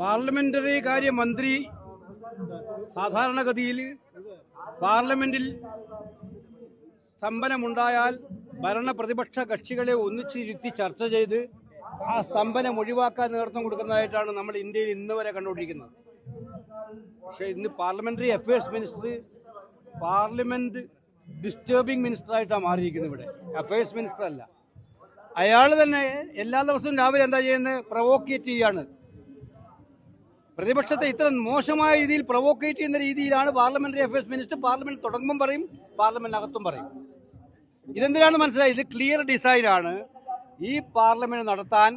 Parliamentary കാര്യ മന്ത്രി സാധാരണഗതിയിൽ പാർലമെന്റിൽ സ്തംഭനമുണ്ടായാൽ ഭരണ പ്രതിപക്ഷ കക്ഷികളെ ഒന്നിച്ചിരുത്തി ചർച്ച ചെയ്ത് ആ സ്തംഭനം ഒഴിവാക്കാൻ നേതൃത്വം കൊടുക്കുന്നതായിട്ടാണ് നമ്മൾ ഇന്ത്യയിൽ ഇന്ന് വരെ കണ്ടുകൊണ്ടിരിക്കുന്നത്. പക്ഷേ ഇന്ന് parliamentary affairs minister parliament disturbing minister ആയിട്ടാണ് മാറിയിരിക്കുന്നത് ഇവിടെ. അഫയേഴ്സ് മിനിസ്റ്റർ അല്ല അയാൾ തന്നെ എല്ലാ ദിവസവും രാവിലെ എന്താ ചെയ്യുന്നത്? പ്രൊവോക്കേറ്റ് ചെയ്യാണ്. പ്രതിപക്ഷത്തെ ഇത്ര മോശമായ രീതിയിൽ പ്രൊവോക്കേറ്റ് ചെയ്യുന്ന രീതിയിലാണ് പാർലമെന്ററി അഫയേഴ്സ് മിനിസ്റ്റർ പാർലമെന്റ് തുടങ്ങുമ്പം പറയും പാർലമെന്റിനകത്തും പറയും. ഇതെന്തിനാണ് മനസ്സിലായത് ക്ലിയർ ഡിസൈനാണ് ഈ പാർലമെന്റ് നടത്താൻ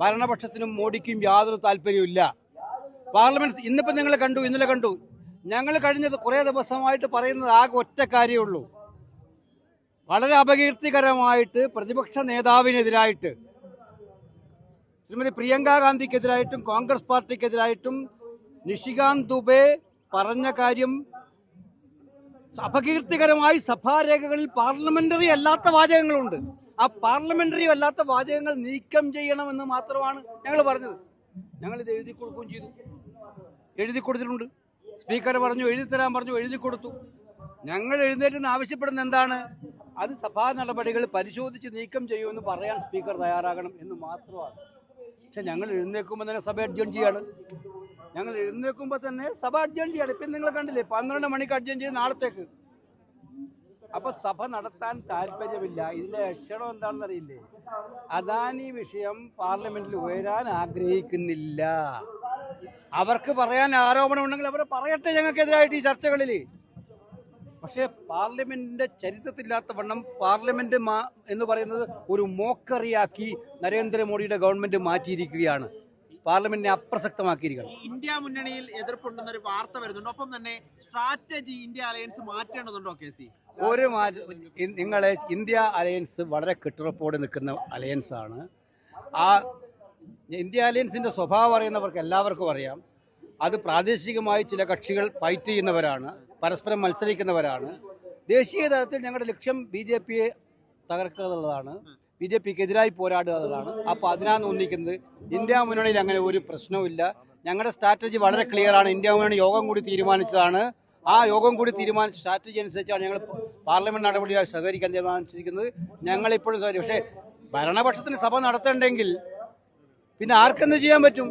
ഭരണപക്ഷത്തിനും മോഡിക്കും യാതൊരു താല്പര്യമില്ല പാർലമെന്റ് ഇന്നിപ്പം നിങ്ങൾ കണ്ടു ഇന്നലെ കണ്ടു. ഞങ്ങൾ കഴിഞ്ഞത് കുറേ ദിവസമായിട്ട് പറയുന്നത് ആകെ ഒറ്റ കാര്യമേ ഉള്ളൂ. വളരെ അപകീർത്തികരമായിട്ട് പ്രതിപക്ഷ നേതാവിനെതിരായിട്ട് ശ്രീമതി പ്രിയങ്ക ഗാന്ധിക്കെതിരായിട്ടും കോൺഗ്രസ് പാർട്ടിക്കെതിരായിട്ടും നിഷികാന്ത് ദുബെ പറഞ്ഞ കാര്യം അപകീർത്തികരമായി സഭാരേഖകളിൽ പാർലമെന്ററി അല്ലാത്ത വാചകങ്ങളുണ്ട്. ആ പാർലമെന്ററി അല്ലാത്ത വാചകങ്ങൾ നീക്കം ചെയ്യണമെന്ന് മാത്രമാണ് ഞങ്ങൾ പറഞ്ഞത്. ഞങ്ങൾ ഇത് എഴുതി കൊടുക്കുകയും ചെയ്തു. എഴുതി കൊടുത്തിട്ടുണ്ട്. സ്പീക്കർ പറഞ്ഞു എഴുതി തരാൻ പറഞ്ഞു എഴുതി കൊടുത്തു. ഞങ്ങൾ എഴുന്നേറ്റെന്ന് ആവശ്യപ്പെടുന്ന എന്താണ്? അത് സഭാ നടപടികൾ പരിശോധിച്ച് നീക്കം ചെയ്യുമെന്ന് പറയാൻ സ്പീക്കർ തയ്യാറാകണം എന്ന് മാത്രമാണ്. പക്ഷെ ഞങ്ങൾ എഴുന്നേൽക്കുമ്പോൾ തന്നെ സഭ അഡ്ജോൺ ചെയ്യാണ്. ഞങ്ങൾ എഴുന്നേൽക്കുമ്പോൾ തന്നെ സഭ അഡ്ജോൺ ചെയ്യാണ്. ഇപ്പം നിങ്ങൾ കണ്ടില്ലേ പന്ത്രണ്ട് മണിക്ക് അഡ്ജോൺ ചെയ്ത് നാളത്തേക്ക്. അപ്പൊ സഭ നടത്താൻ താല്പര്യമില്ല. ഇതിന്റെ ലക്ഷണം എന്താണെന്ന് അറിയില്ലേ? അദാനി വിഷയം പാർലമെന്റിൽ ഉയരാൻ ആഗ്രഹിക്കുന്നില്ല. അവർക്ക് പറയാൻ ആരോപണം ഉണ്ടെങ്കിൽ അവർ പറയട്ടെ ഞങ്ങൾക്കെതിരായിട്ട് ഈ ചർച്ചകളിൽ പക്ഷേ പാർലമെന്റിന്റെ ചരിത്രത്തില്ലാത്ത വണ്ണം പാർലമെന്റ് മാ- എന്ന് പറയുന്നത് ഒരു മോക്കറിയാക്കി നരേന്ദ്രമോദിയുടെ ഗവൺമെന്റ് മാറ്റിയിരിക്കുകയാണ്. പാർലമെന്റിനെ അപ്രസക്തമാക്കിയിരിക്കണം ഇന്ത്യ മുന്നണിയിൽ എതിർപ്പുണ്ടെന്ന ഒരു വാർത്ത വരുന്നുണ്ട്. ഒപ്പം തന്നെ സ്ട്രാറ്റജി ഇന്ത്യ അലയൻസ് മാറ്റേണ്ടതുണ്ടോ കെ സി ഒരു മാറ്റം നിങ്ങളെ ഇന്ത്യ അലയൻസ് വളരെ കെട്ടുറപ്പോടെ നിൽക്കുന്ന അലയൻസ് ആണ്. ആ ഇന്ത്യ അലയൻസിന്റെ സ്വഭാവം അറിയുന്നവർക്ക് എല്ലാവർക്കും അറിയാം. അത് പ്രാദേശികമായി ചില കക്ഷികൾ ഫൈറ്റ് ചെയ്യുന്നവരാണ്. പരസ്പരം മത്സരിക്കുന്നവരാണ്. ദേശീയ തലത്തിൽ ഞങ്ങളുടെ ലക്ഷ്യം ബി ജെ പിയെ തകർക്കുക എന്നുള്ളതാണ് ബി ജെ പിക്ക് എതിരായി പോരാടുക എന്നുള്ളതാണ്. അപ്പോൾ അതിനാണ് ഒന്നിക്കുന്നത് ഇന്ത്യ മുന്നണിയിൽ അങ്ങനെ ഒരു പ്രശ്നവുമില്ല. ഞങ്ങളുടെ സ്ട്രാറ്റജി വളരെ ക്ലിയറാണ്. ഇന്ത്യ മുന്നണി യോഗം കൂടി തീരുമാനിച്ചതാണ്. ആ യോഗം കൂടി തീരുമാനിച്ച സ്ട്രാറ്റജി അനുസരിച്ചാണ് ഞങ്ങൾ പാർലമെന്റ് നടപടിയായി സഹകരിക്കാൻ തീരുമാനിച്ചിരിക്കുന്നത്. ഞങ്ങളിപ്പോഴും പക്ഷേ ഭരണപക്ഷത്തിന് സഭ നടത്തേണ്ടെങ്കിൽ പിന്നെ ആർക്കെന്ത് ചെയ്യാൻ പറ്റും?